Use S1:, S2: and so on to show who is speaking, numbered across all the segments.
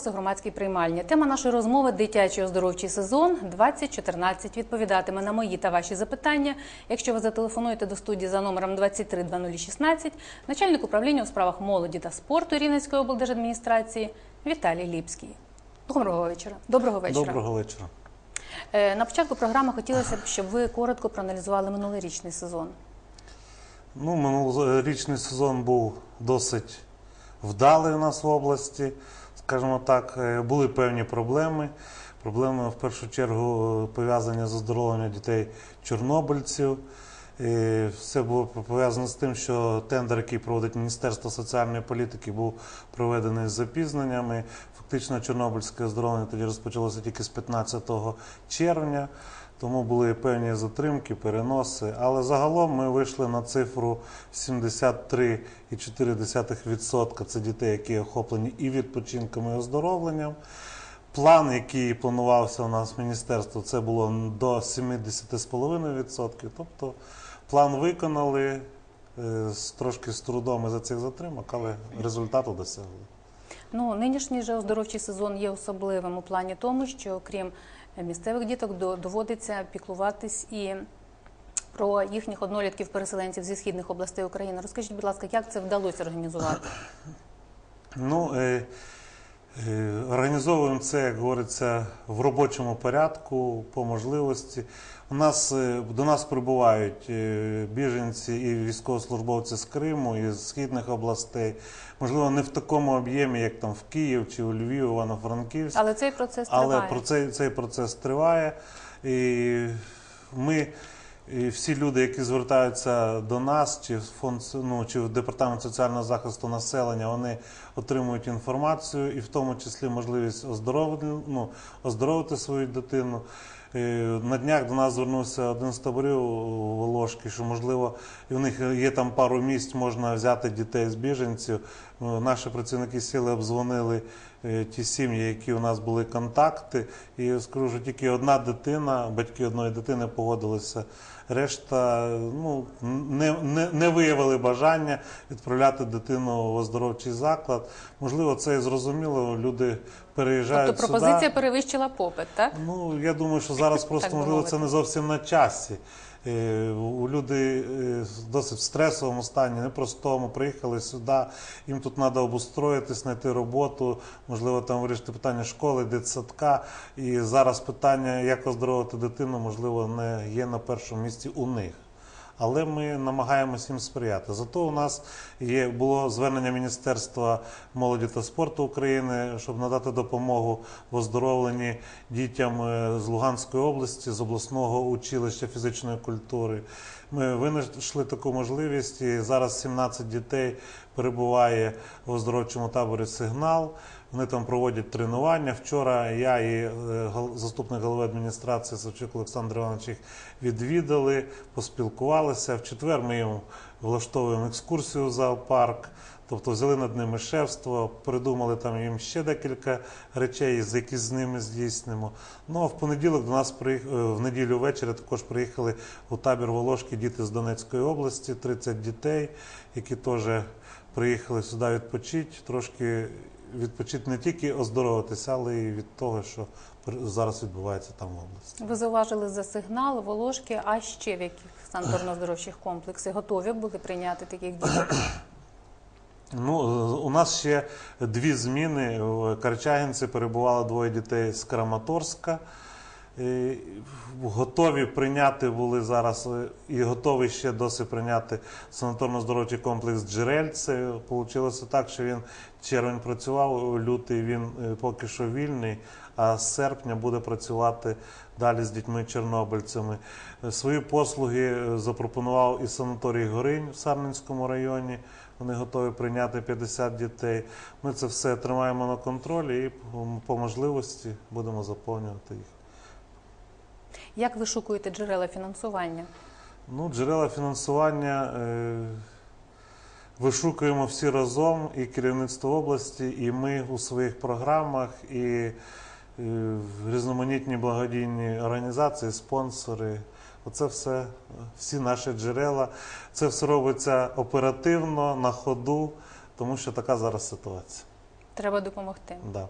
S1: Вітаю вас у громадській приймальні. Тема нашої розмови дитячий оздоровчий сезон 2014 відповідатиме на мої та ваші запитання. Якщо ви зателефонуєте до студії за номером 23 2016, начальник управління у справах молоді та спорту Рівненської облдержадміністрації Віталій Ліпський. Доброго вечора. Доброго вечора.
S2: Доброго вечора.
S1: Е, На початку програми хотілося б, щоб ви коротко проаналізували минулорічний сезон.
S2: Ну, минулорічний сезон був досить вдалий у нас в області. Скажімо так, е, були певні проблеми. Проблеми в першу чергу пов'язані з оздоровленням дітей чорнобильців. І Все було пов'язано з тим, що тендер, який проводить Міністерство соціальної політики, був проведений з запізненнями. Фактично, чорнобильське оздоровлення тоді розпочалося тільки з 15 червня, тому були певні затримки, переноси. Але загалом ми вийшли на цифру 73,4% це дітей, які охоплені і відпочинком, і оздоровленням. План, який планувався у нас в міністерстві, це було до 70,5%. Тобто план виконали е, трошки з трудом за цих затримок, але результату досягли.
S1: Ну, нинішній же оздоровчий сезон є особливим у плані тому, що крім місцевих діток доводиться піклуватись і про їхніх однолітків-переселенців зі східних областей України. Розкажіть, будь ласка, як це вдалося організувати?
S2: Ну, е, е, організовуємо це, як говориться, в робочому порядку, по можливості. У нас, е, до нас прибувають е, біженці і військовослужбовці з Криму, і з східних областей. Можливо, не в такому об'ємі, як там в Київ чи у Львів, Івано-Франківськ.
S1: Але цей процес
S2: Але про цей, цей процес триває. І ми, і всі люди, які звертаються до нас, чи в фонд ну, чи в департамент соціального захисту населення, вони отримують інформацію, і в тому числі можливість оздоровити, ну, оздоровити свою дитину. На днях до нас звернувся один з таборів Волошки, що можливо і в них є там пару місць, можна взяти дітей з біженців. Ну, Наші працівники сіли, обдзвонили е, ті сім'ї, які у нас були контакти. І скажу, що тільки одна дитина, батьки одної дитини погодилися. Решта ну, не, не, не виявили бажання відправляти дитину в оздоровчий заклад. Можливо, це і зрозуміло. Люди переїжджають
S1: Тобто
S2: сюди.
S1: пропозиція перевищила попит, так?
S2: Ну, я думаю, що зараз просто можливо це не зовсім на часі. Е, люди е, досить в стресовому стані, непростому, приїхали сюди, їм тут треба обустроїтись, знайти роботу, можливо, там вирішити питання школи, дитсадка. І зараз питання, як оздоровити дитину, можливо, не є на першому місці у них. Але ми намагаємося їм сприяти. Зато у нас є було звернення Міністерства молоді та спорту України, щоб надати допомогу в оздоровленні дітям е, з Луганської області, з обласного училища фізичної культури. Ми винайшли таку можливість. І зараз 17 дітей перебуває в оздоровчому таборі Сигнал. Вони там проводять тренування. Вчора я і е, заступник голови адміністрації Савчук Олександр Іванович їх відвідали, поспілкувалися. В четвер ми їм влаштовуємо екскурсію в зоопарк. Тобто взяли над ними шефство, придумали там їм ще декілька речей, з які з ними здійснимо. Ну а в понеділок до нас приїх... е, в неділю ввечері також приїхали у табір Волошки діти з Донецької області, 30 дітей, які теж приїхали сюди відпочити, трошки відпочити не тільки оздоровитися, але й від того, що зараз відбувається там в області.
S1: Ви зауважили за сигнал, волошки, а ще в яких санаторно здоровчих комплексах готові були прийняти таких дітей?
S2: Ну, у нас ще дві зміни. В Карчагінці перебувало двоє дітей з Краматорська. І Готові прийняти були зараз е, і готові ще досі прийняти санаторно-здоровчий комплекс Джерельце. Получилося так, що він червень працював, лютий він е, поки що вільний, а з серпня буде працювати далі з дітьми-чорнобильцями. Е, Свої послуги е, запропонував і санаторій Горинь в Сарненському районі. Вони готові прийняти 50 дітей. Ми це все тримаємо на контролі і по можливості будемо заповнювати їх.
S1: Як ви шукуєте джерела фінансування?
S2: Ну, джерела фінансування е, вишукуємо всі разом, і керівництво області, і ми у своїх програмах, і е, різноманітні благодійні організації, спонсори. Оце все, всі наші джерела. Це все робиться оперативно, на ходу, тому що така зараз ситуація.
S1: Треба допомогти.
S2: Да.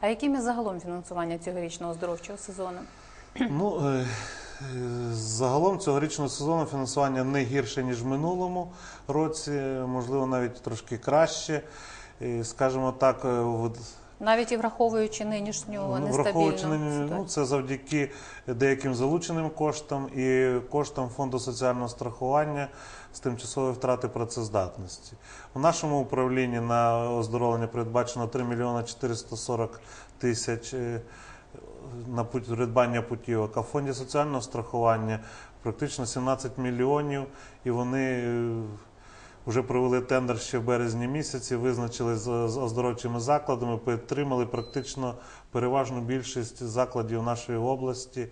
S1: А яким є загалом фінансування цьогорічного оздоровчого сезону?
S2: Ну, е, е, загалом цьогорічного сезону фінансування не гірше, ніж в минулому році, можливо, навіть трошки краще. І, Скажімо так, е, в-
S1: Навіть і враховуючи нинішню
S2: Ну,
S1: нестабільну
S2: Враховуючи нині, ну, це завдяки деяким залученим коштам і коштам фонду соціального страхування з тимчасової втрати працездатності. У нашому управлінні на оздоровлення передбачено 3 мільйони 440 тисяч на придбання путівок, а в фонді соціального страхування практично 17 мільйонів, і вони е, вже провели тендер ще в березні місяці, визначили з оздоровчими закладами, підтримали практично переважну більшість закладів нашої області.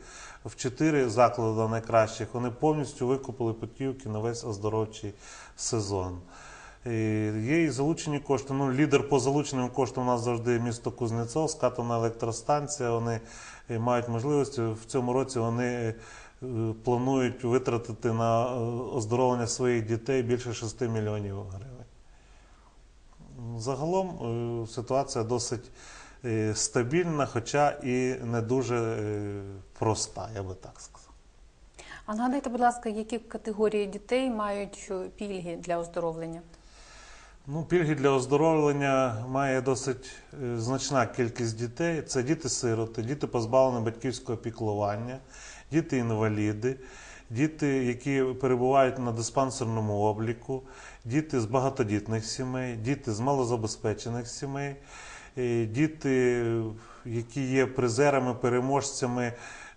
S2: В чотири заклади найкращих вони повністю викупили путівки на весь оздоровчий сезон. Є і залучені кошти. Ну, лідер по залученим коштам у нас завжди місто Кузнецов, атомна електростанція. Вони е, мають можливості. В цьому році вони е, планують витратити на е, оздоровлення своїх дітей більше 6 мільйонів гривень. Загалом ситуація досить стабільна, хоча і не дуже проста, я би так сказав.
S1: А нагадайте, будь ласка, які категорії дітей мають пільги для оздоровлення?
S2: Ну, пільги для оздоровлення має досить е, значна кількість дітей. Це діти-сироти, діти позбавлені батьківського піклування, діти-інваліди, діти, які перебувають на диспансерному обліку, діти з багатодітних сімей, діти з малозабезпечених сімей, е, діти, які є призерами, переможцями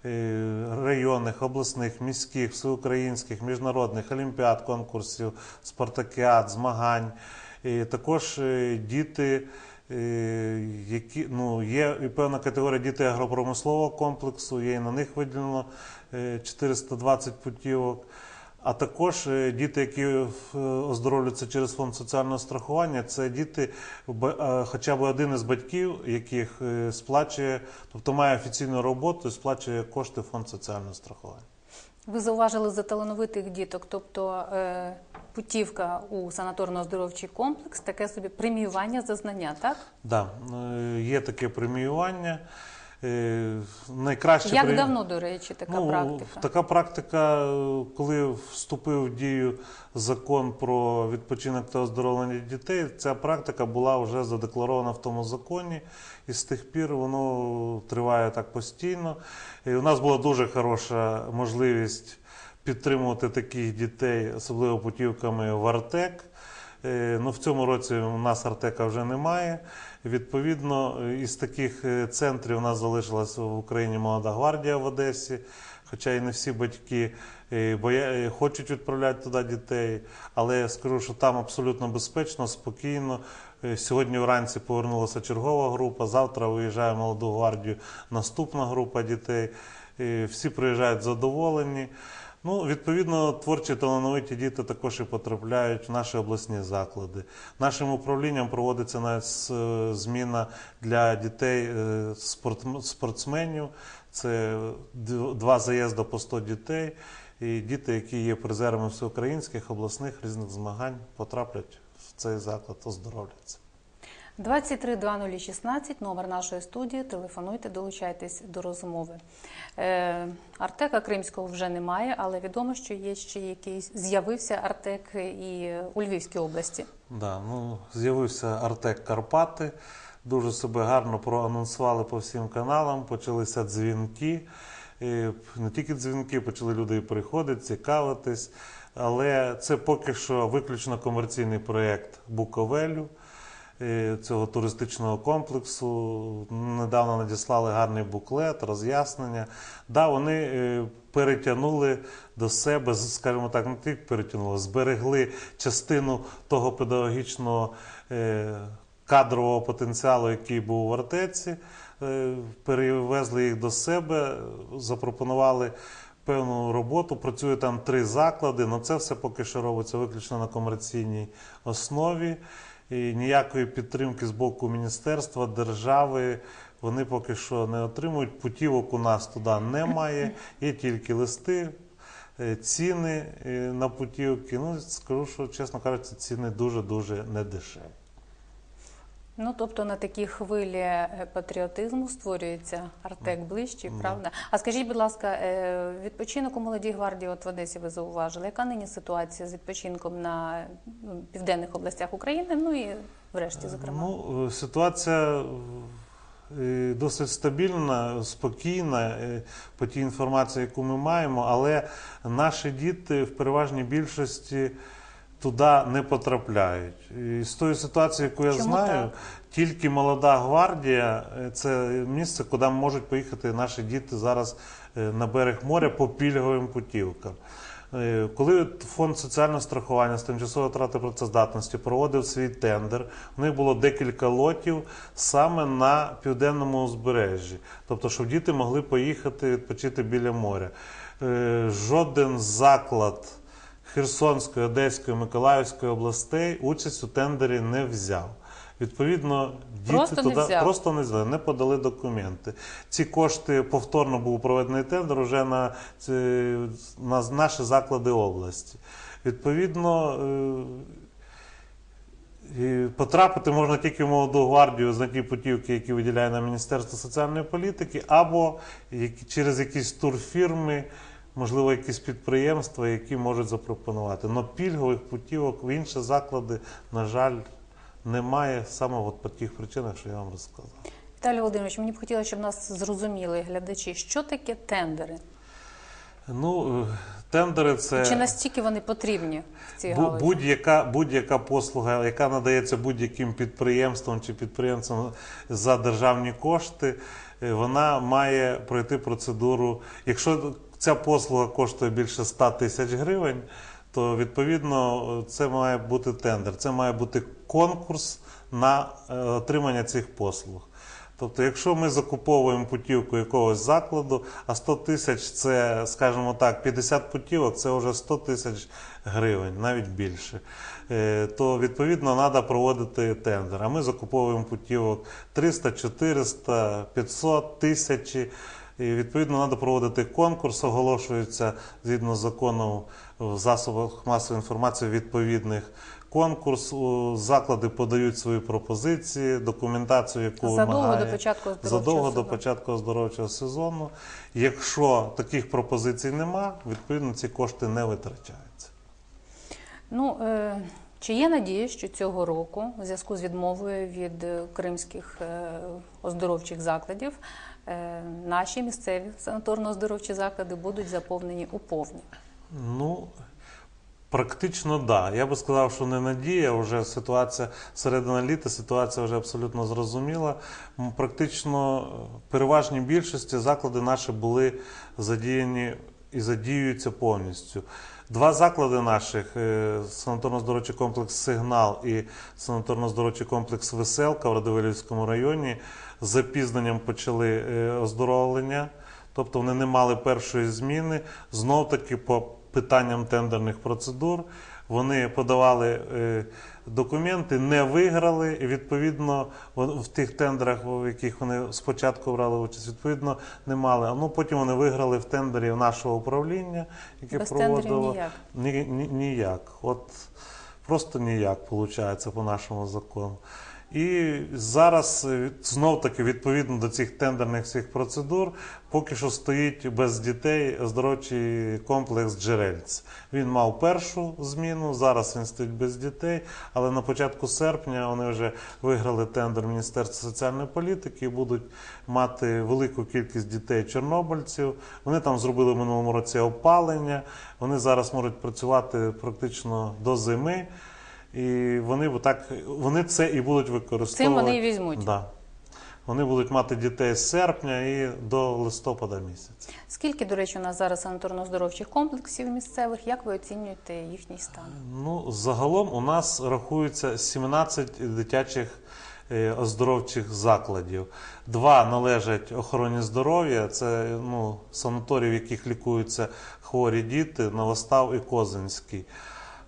S2: е, районних, обласних, міських, всеукраїнських, міжнародних олімпіад, конкурсів, спартакіад, змагань. Також е, діти, е, які ну, є і певна категорія дітей агропромислового комплексу, є і на них виділено е, 420 путівок. А також е, діти, які е, оздоровлюються через фонд соціального страхування, це діти, е, хоча б один із батьків, яких е, сплачує, тобто має офіційну роботу і сплачує кошти фонд соціального страхування.
S1: Ви зауважили за талановитих діток, тобто е, путівка у санаторно-оздоровчий комплекс, таке собі преміювання за знання, так?
S2: Да, е, є таке преміювання. Е, Найкраще
S1: Як
S2: премі-
S1: давно, до речі, така
S2: ну,
S1: практика?
S2: Така практика, коли вступив в дію закон про відпочинок та оздоровлення дітей, ця практика була вже задекларована в тому законі, і з тих пір воно триває так постійно. І у нас була дуже хороша можливість підтримувати таких дітей, особливо путівками в Артек. Е, Ну, в цьому році у нас Артека вже немає. Відповідно, із таких е, центрів у нас залишилася в Україні молода гвардія в Одесі. Хоча і не всі батьки е, е, хочуть відправляти туди дітей, але я скажу, що там абсолютно безпечно, спокійно. Сьогодні вранці повернулася чергова група. Завтра виїжджає молоду гвардію наступна група дітей. Всі приїжджають задоволені. Ну, відповідно, творчі талановиті діти також і потрапляють в наші обласні заклади. Нашим управлінням проводиться навіть зміна для дітей е, спортсменів. Це два заїзди по 100 дітей. І діти, які є призерами всеукраїнських обласних різних змагань, потраплять в цей заклад, оздоровляться.
S1: 232016, номер нашої студії. Телефонуйте, долучайтесь до розмови. Е, Артека Кримського вже немає, але відомо, що є ще якийсь з'явився Артек і у Львівській області.
S2: Да, ну, з'явився Артек Карпати. Дуже себе гарно проанонсували по всім каналам, почалися дзвінки. І не тільки дзвінки, почали люди і приходити, цікавитись. Але це поки що виключно комерційний проєкт Буковелю цього туристичного комплексу. Недавно надіслали гарний буклет, роз'яснення. Да, вони е, перетягнули до себе, скажімо так, не тільки перетягнули, зберегли частину того педагогічного е, кадрового потенціалу, який був в Артеці, е, перевезли їх до себе, запропонували певну роботу. Працює там три заклади, але це все поки що робиться виключно на комерційній основі. І ніякої підтримки з боку міністерства, держави вони поки що не отримують. Путівок у нас туди немає, є тільки листи, е, ціни е, на путівки. Ну, скажу, що, чесно кажучи, ціни дуже-дуже недешеві.
S1: Ну, тобто на такій хвилі е, патріотизму створюється Артек ближче, правда? А скажіть, будь ласка, е, відпочинок у молодій гвардії, от в Одесі ви зауважили, яка нині ситуація з відпочинком на ну, південних областях України, ну і врешті, зокрема?
S2: Ну, е, ситуація е, досить стабільна, спокійна е, по тій інформації, яку ми маємо, але наші діти в переважній більшості туди не потрапляють. І з тої ситуації, яку я
S1: Чому
S2: знаю,
S1: так?
S2: тільки молода гвардія е, це місце, куди можуть поїхати наші діти зараз е, на берег моря по пільговим путівкам. Е, Коли фонд соціального страхування з тимчасової втрати працездатності проводив свій тендер, у них було декілька лотів саме на південному узбережжі, тобто, щоб діти могли поїхати відпочити біля моря. Жоден заклад Херсонської, Одеської, Миколаївської областей участь у тендері не взяв. Відповідно, діти
S1: Просто не
S2: туди
S1: взяв.
S2: просто не взяли, не подали документи. Ці кошти повторно був проведений тендер вже на, ці- на наші заклади області. Відповідно, е, і потрапити можна тільки в молоду гвардію за ті путівки, які виділяє на Міністерство соціальної політики, або через якісь турфірми, можливо, якісь підприємства, які можуть запропонувати. Но пільгових путівок в інші заклади, на жаль, немає саме от по тих причинах, що я вам розказав.
S1: Віталій Володимирович, мені б хотілося, щоб нас зрозуміли глядачі, що таке тендери?
S2: Ну, е, тендери це.
S1: Чи настільки вони потрібні в цій галузі?
S2: Будь-яка, будь-яка послуга, яка надається будь-яким підприємством чи підприємцям за державні кошти, е, вона має пройти процедуру. Якщо ця послуга коштує більше 100 тисяч гривень, то відповідно це має бути тендер, це має бути конкурс на е, отримання цих послуг. Тобто, якщо ми закуповуємо путівку якогось закладу, а 100 тисяч це, скажімо так, 50 путівок, це вже 100 тисяч гривень, навіть більше, е, то відповідно треба проводити тендер. А ми закуповуємо путівок 300, 400, 500, тисячі. І відповідно треба проводити конкурс, оголошується згідно з законом в засобах масової інформації відповідних конкурс. Заклади подають свої пропозиції, документацію, яку
S1: Задовго
S2: вимагає,
S1: до початку
S2: задовго до початку оздоровчого сезону. Якщо таких пропозицій нема, відповідно ці кошти не витрачаються.
S1: Ну, е, чи є надія, що цього року, у зв'язку з відмовою від е, кримських е, оздоровчих закладів, наші місцеві санаторно-оздоровчі заклади будуть заповнені у повні?
S2: Ну, практично. Да. Я би сказав, що не надія. Вже ситуація середина літа, ситуація вже абсолютно зрозуміла. Практично е, переважній більшості заклади наші були задіяні і задіюються повністю. Два заклади наших е, санаторно-здоровчий комплекс Сигнал і санаторно-здоровчий комплекс Веселка в Радивилівському районі з запізненням почали е, оздоровлення. Тобто вони не мали першої зміни. Знов таки по питанням тендерних процедур вони подавали е, документи, не виграли. І відповідно в тих тендерах, в яких вони спочатку брали участь, відповідно не мали. А ну потім вони виграли в тендері нашого управління, яке
S1: Без
S2: проводило
S1: ніяк.
S2: ні, ні, ніяк. От просто ніяк виходить по нашому закону. І зараз е, знов таки відповідно до цих тендерних всіх процедур, поки що стоїть без дітей оздоровчий комплекс Джерельць. Він мав першу зміну, зараз він стоїть без дітей, але на початку серпня вони вже виграли тендер Міністерства соціальної політики і будуть мати велику кількість дітей чорнобильців. Вони там зробили в минулому році опалення. Вони зараз можуть працювати практично до зими. І вони так, вони це і будуть використовувати.
S1: Цим вони і візьмуть.
S2: Да. Вони будуть мати дітей з серпня і до листопада місяця.
S1: Скільки, до речі, у нас зараз санаторно-оздоровчих комплексів місцевих? Як ви оцінюєте їхній стан?
S2: Ну, загалом у нас рахується 17 дитячих е, оздоровчих закладів. Два належать охороні здоров'я, це ну, санаторії, в яких лікуються хворі діти, Новостав і Козинський.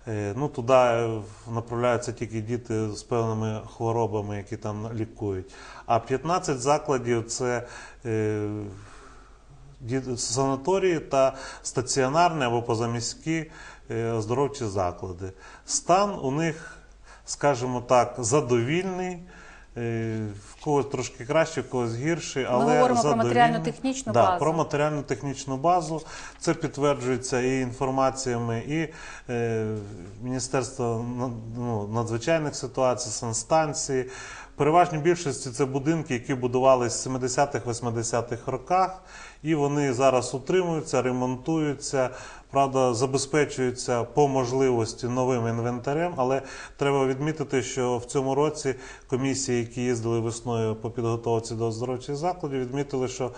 S2: Е, Ну, туди направляються тільки діти з певними хворобами, які там лікують. А 15 закладів це е, санаторії та стаціонарні або позаміські е, оздоровчі заклади. Стан у них, скажімо так, задовільний. Е, В когось трошки краще, в когось гірше, але
S1: говоримо про
S2: задовільні.
S1: матеріально-технічну
S2: да,
S1: базу.
S2: Про матеріально-технічну базу. Це підтверджується і інформаціями, і е, Міністерство ну, надзвичайних ситуацій, санстанції. Переважній більшості це будинки, які будувалися в 70-х-80-х роках, і вони зараз утримуються, ремонтуються. Правда, забезпечуються по можливості новим інвентарем, але треба відмітити, що в цьому році комісії, які їздили весною по підготовці до оздоровчих закладів, відмітили, що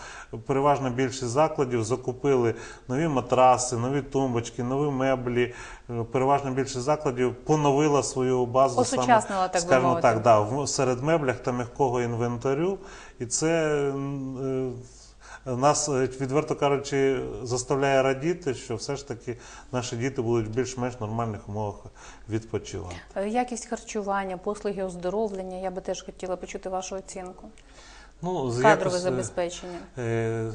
S2: переважна більшість закладів закупили нові матраси, нові тумбочки, нові меблі. Переважна більшість закладів поновила свою базу
S1: Осучаснила, так би
S2: скажімо так, да, серед меблях та м'якого інвентарю. І це е, нас, е, відверто кажучи, заставляє радіти, що все ж таки наші діти будуть в більш-менш нормальних умовах відпочивати.
S1: Е, Якість харчування, послуги оздоровлення. Я би теж хотіла почути вашу оцінку.
S2: Ну, з
S1: Кадрове
S2: якось,
S1: забезпечення.
S2: Е,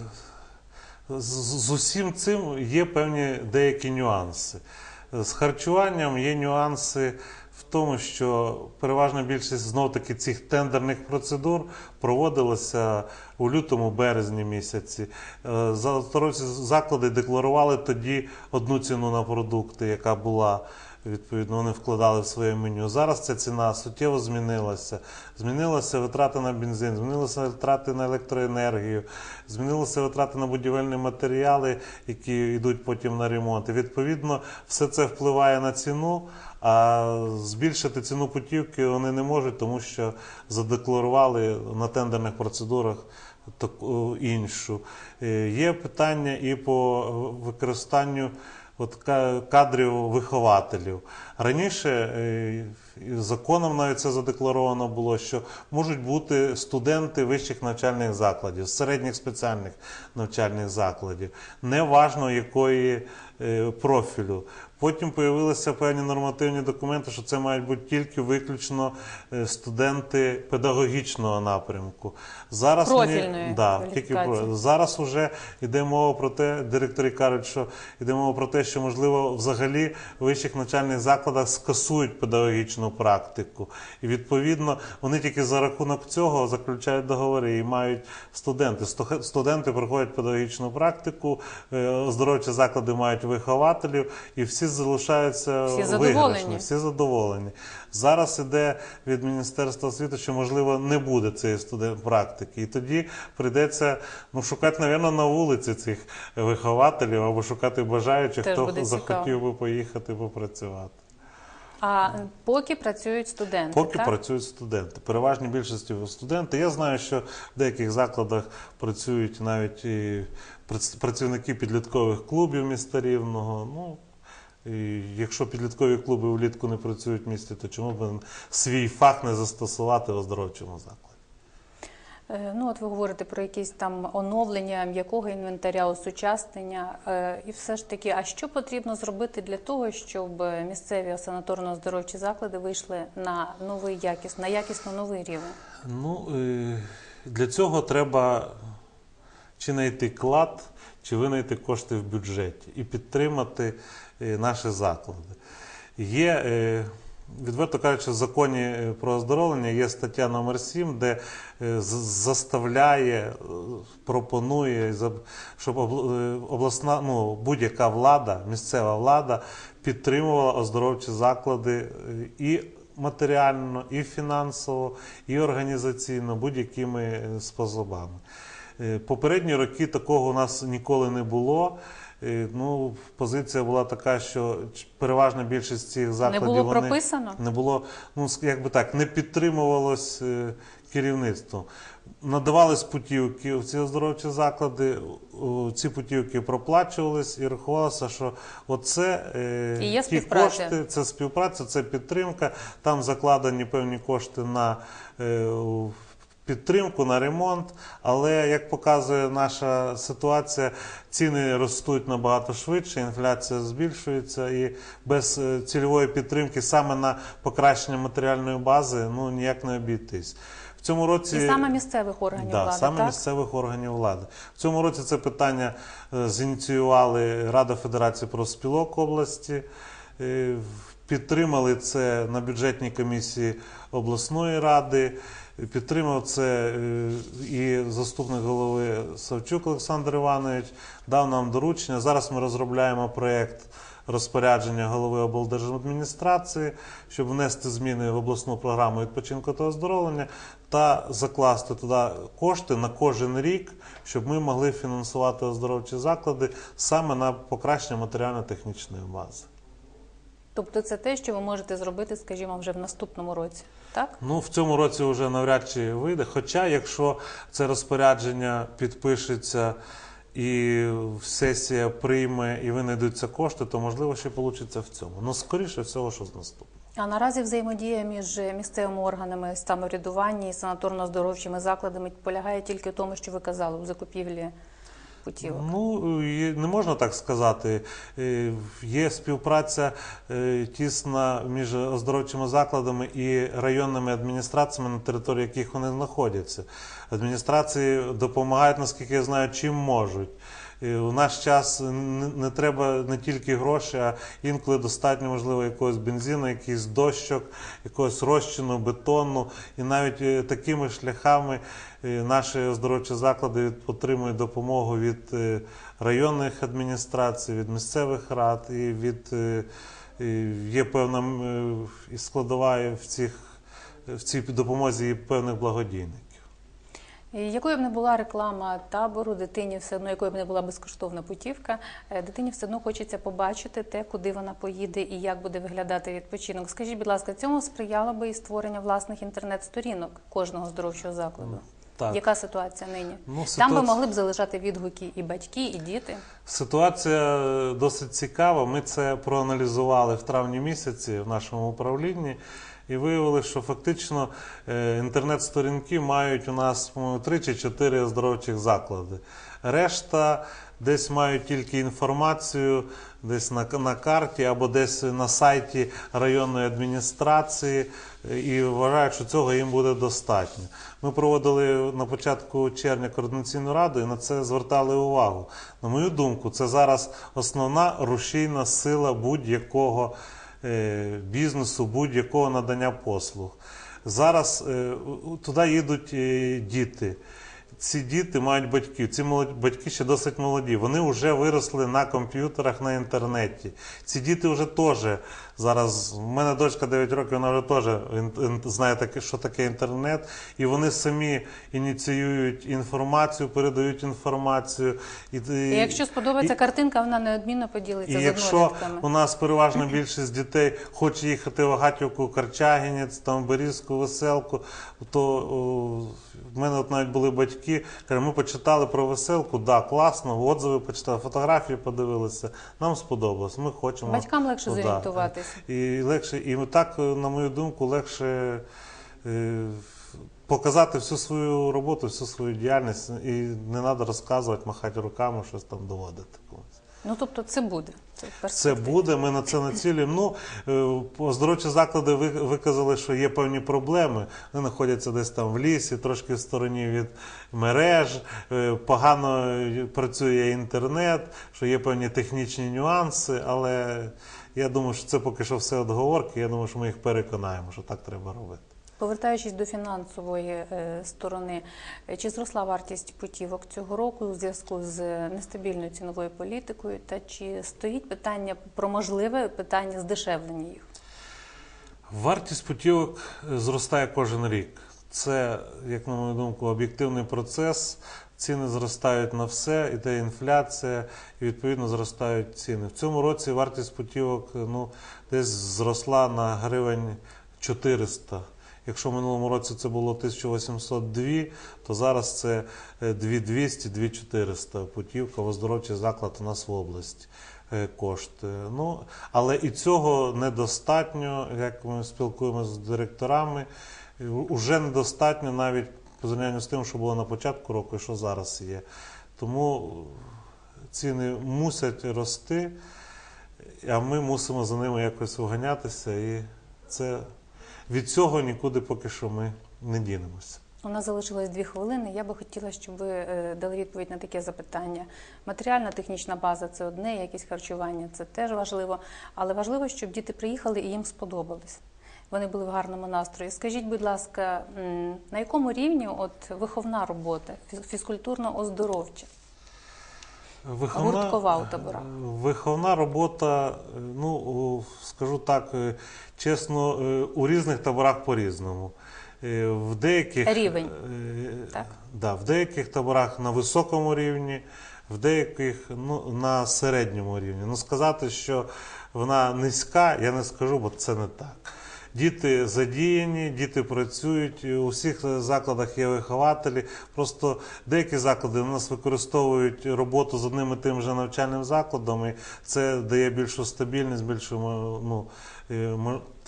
S2: з- з усім цим є певні деякі нюанси. З харчуванням є нюанси в тому, що переважна більшість знов таки цих тендерних процедур проводилася у лютому березні місяці. Е, заклади декларували тоді одну ціну на продукти, яка була. Відповідно, вони вкладали в своє меню. Зараз ця ціна суттєво змінилася. Змінилися витрати на бензин, змінилися витрати на електроенергію, змінилися витрати на будівельні матеріали, які йдуть потім на ремонт. І відповідно все це впливає на ціну. А збільшити ціну путівки вони не можуть, тому що задекларували на тендерних процедурах таку іншу. Е, Є питання і по використанню от кадрів вихователів. Раніше е, законом навіть це задекларовано було, що можуть бути студенти вищих навчальних закладів, середніх спеціальних навчальних закладів, неважно якої профілю. Потім появилися певні нормативні документи, що це мають бути тільки виключно е, студенти педагогічного напрямку. Зараз
S1: Профільної
S2: да, тільки про- Зараз вже йде мова про те, директори кажуть, що йде мова про те, що можливо взагалі в вищих навчальних закладах скасують педагогічну практику. І відповідно вони тільки за рахунок цього заключають договори і мають студенти. Студенти проходять педагогічну практику, е, оздоровчі заклади мають вихователів, і всі залишаються
S1: Всі
S2: виграшні, всі задоволені. Зараз іде від Міністерства освіти, що можливо не буде цієї студент практики. І тоді прийдеться ну, шукати, напевно, на вулиці цих вихователів або шукати бажаючих,
S1: Теж
S2: хто захотів
S1: цікаво.
S2: би поїхати попрацювати.
S1: А поки працюють студенти.
S2: Поки
S1: так?
S2: працюють студенти. Переважні більшості студенти. Я знаю, що в деяких закладах працюють навіть і працівники підліткових клубів міста Рівного. Ну, і якщо підліткові клуби влітку не працюють в місті, то чому б свій фах не застосувати в оздоровчому закладі?
S1: Е, Ну, от ви говорите про якісь там оновлення м'якого інвентаря, осучаснення. Е, І все ж таки, а що потрібно зробити для того, щоб місцеві санаторно-оздоровчі заклади вийшли на новий якіс, на якісно новий рівень?
S2: Ну, е, для цього треба чи знайти клад, чи винайти кошти в бюджеті і підтримати наші заклади. Є, відверто кажучи, в законі е, про оздоровлення є стаття номер 7, де е, заставляє, е, пропонує, щоб обласна, ну, будь-яка влада, місцева влада підтримувала оздоровчі заклади і матеріально, і фінансово, і організаційно, будь-якими способами. Попередні роки такого у нас ніколи не було. Е, Ну, позиція була така, що переважна більшість цих закладів
S1: було
S2: вони
S1: прописано?
S2: не було, ну як би так, не підтримувалось е, керівництвом. Надавались путівки в ці оздоровчі заклади, ці путівки проплачувались і рахувалося, що оце е,
S1: І є
S2: ті кошти, це співпраця, це підтримка. Там закладені певні кошти на підтримку, на ремонт. Але як показує наша ситуація, ціни ростуть набагато швидше, інфляція збільшується, і без е, цільової підтримки саме на покращення матеріальної бази ну ніяк не обійтись. В цьому році
S1: І саме місцевих органів
S2: Да,
S1: влади,
S2: саме
S1: так?
S2: місцевих органів влади. В цьому році це питання е, зініціювали Рада Федерації профспілок області. Е, Підтримали це на бюджетній комісії обласної ради. Підтримав це е, і заступник голови Савчук Олександр Іванович, дав нам доручення. Зараз ми розробляємо проєкт розпорядження голови облдержадміністрації, щоб внести зміни в обласну програму відпочинку та оздоровлення та закласти туди кошти на кожен рік, щоб ми могли фінансувати оздоровчі заклади саме на покращення матеріально-технічної бази.
S1: Тобто це те, що ви можете зробити, скажімо, вже в наступному році, так?
S2: Ну, в цьому році вже навряд чи вийде. Хоча, якщо це розпорядження підпишеться і сесія прийме і винайдуться кошти, то можливо ще вийде в цьому. Ну, скоріше всього, що з наступного.
S1: А наразі взаємодія між місцевими органами самоврядування і санаторно-здоровчими закладами полягає тільки в тому, що ви казали у закупівлі путівок.
S2: Ну, не можна так сказати. Є співпраця е, тісна між оздоровчими закладами і районними адміністраціями, на території яких вони знаходяться. Адміністрації допомагають, наскільки я знаю, чим можуть. Е, У наш час не треба не тільки гроші, а інколи достатньо, можливо, якогось бензину, якийсь дощок, якогось розчину, бетону. І навіть е, такими шляхами е, наші оздоровчі заклади отримують допомогу від районних адміністрацій, від місцевих рад і від є певна і складова в цих в цій допомозі певних благодійників.
S1: І Якою б не була реклама табору, дитині все одно, якою б не була безкоштовна путівка, е, дитині все одно хочеться побачити те, куди вона поїде і як буде виглядати відпочинок. Скажіть, будь ласка, цьому сприяло би і створення власних інтернет-сторінок кожного здоровчого закладу?
S2: Так.
S1: Яка ситуація нині?
S2: Ну,
S1: Там би могли б залишати відгуки і батьки, і діти.
S2: Ситуація е, досить цікава. Ми це проаналізували в травні місяці в нашому управлінні і виявили, що фактично е, інтернет-сторінки мають у нас три чи чотири оздоровчих заклади. Решта десь мають тільки інформацію, десь на, на карті або десь на сайті районної адміністрації і вважають, що цього їм буде достатньо. Ми проводили на початку червня координаційну раду і на це звертали увагу. На мою думку, це зараз основна рушійна сила будь-якого бізнесу, будь-якого надання послуг. Зараз е, туди їдуть е, діти. Ці діти мають батьків. Ці батьки ще досить молоді. Вони вже виросли на комп'ютерах на інтернеті. Ці діти вже теж зараз. У мене дочка 9 років, вона вже теж знає таке, що таке інтернет, і вони самі ініціюють інформацію, передають інформацію. І,
S1: І якщо сподобається
S2: і-
S1: картинка, вона неодмінно поділиться
S2: і
S1: з
S2: якщо у нас переважна більшість дітей хоче їхати в Агатівку, Карчагінець, там Берізку, Веселку, то о, в мене от навіть були батьки, кажуть, ми почитали про веселку, да, класно, отзиви почитали, фотографії подивилися, нам сподобалось, ми хочемо.
S1: Батькам легше
S2: туди.
S1: зорієнтуватися.
S2: І легше, і так, на мою думку, легше е, показати всю свою роботу, всю свою діяльність, і не треба розказувати, махати руками, щось там доводити.
S1: Ну тобто це буде. Це,
S2: Це буде, ми на це націлюємо. Ну, е, оздоровчі заклади виказали, що є певні проблеми. Вони знаходяться десь там в лісі, трошки в стороні від мереж, е, погано працює інтернет, що є певні технічні нюанси, але я думаю, що це поки що все отговорки. Я думаю, що ми їх переконаємо, що так треба робити.
S1: Повертаючись до фінансової е, сторони, е, чи зросла вартість путівок цього року у зв'язку з нестабільною ціновою політикою, та чи стоїть питання про можливе питання здешевлення їх?
S2: Вартість путівок е, зростає кожен рік. Це, як на мою думку, об'єктивний процес. Ціни зростають на все, іде інфляція, і відповідно зростають ціни. В цьому році вартість путівок е, ну, десь зросла на гривень 400. Якщо в минулому році це було 1802, то зараз це е, 2200, 2400 путівка в оздоровчий заклад у нас в області е, коштує. Ну, але і цього недостатньо, як ми спілкуємося з директорами, е, уже недостатньо навіть по з тим, що було на початку року і що зараз є. Тому ціни мусять рости, а ми мусимо за ними якось вганятися, і це від цього нікуди поки що ми не дінемося.
S1: У нас залишилось дві хвилини. Я би хотіла, щоб ви е, дали відповідь на таке запитання. Матеріальна технічна база це одне, якісь харчування це теж важливо. Але важливо, щоб діти приїхали і їм сподобалось. Вони були в гарному настрої. Скажіть, будь ласка, на якому рівні от виховна робота, фіз- фізкультурно-оздоровча? Гурткова у таборах.
S2: Виховна робота, е, ну скажу так, е, чесно, е, у різних таборах по-різному. В деяких,
S1: Рівень. Так.
S2: Да, в деяких таборах на високому рівні, в деяких ну, на середньому рівні. Ну, сказати, що вона низька, я не скажу, бо це не так. Діти задіяні, діти працюють. У всіх закладах є вихователі. Просто деякі заклади у нас використовують роботу з одним і тим же навчальним закладом, і це дає більшу стабільність, більшу ну,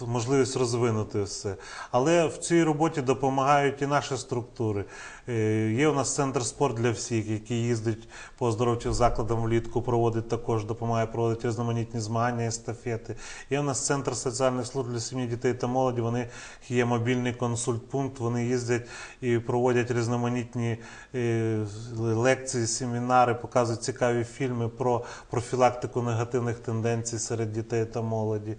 S2: можливість розвинути все. Але в цій роботі допомагають і наші структури. Е, Є у нас центр спорт для всіх, який їздить по оздоровчих закладам влітку, проводить також, допомагає проводити різноманітні змагання, естафети. Є у нас центр соціальних служб для сім'ї, дітей та молоді. Вони є мобільний консультпункт. Вони їздять і проводять різноманітні е, лекції, семінари, показують цікаві фільми про профілактику негативних тенденцій серед дітей та молоді.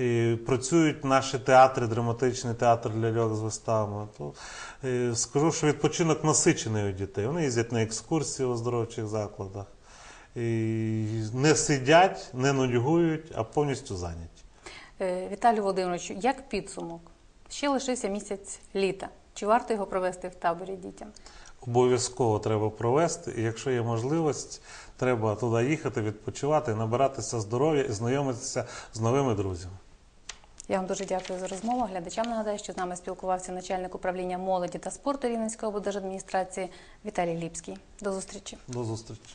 S2: І працюють наші театри, драматичний театр ляльок з виставами. То, е, скажу, що відпочинок насичений у дітей. Вони їздять на екскурсії в оздоровчих закладах. І не сидять, не нудьгують, а повністю зайняті.
S1: Е, Віталію Володимировичу, як підсумок? Ще лишився місяць літа. Чи варто його провести в таборі дітям?
S2: Обов'язково треба провести, і якщо є можливість, треба туди їхати, відпочивати, набиратися здоров'я і знайомитися з новими друзями.
S1: Я вам дуже дякую за розмову. Глядачам нагадаю, що з нами спілкувався начальник управління молоді та спорту Рівненської облдержадміністрації Віталій Ліпський. До зустрічі.
S2: До зустрічі.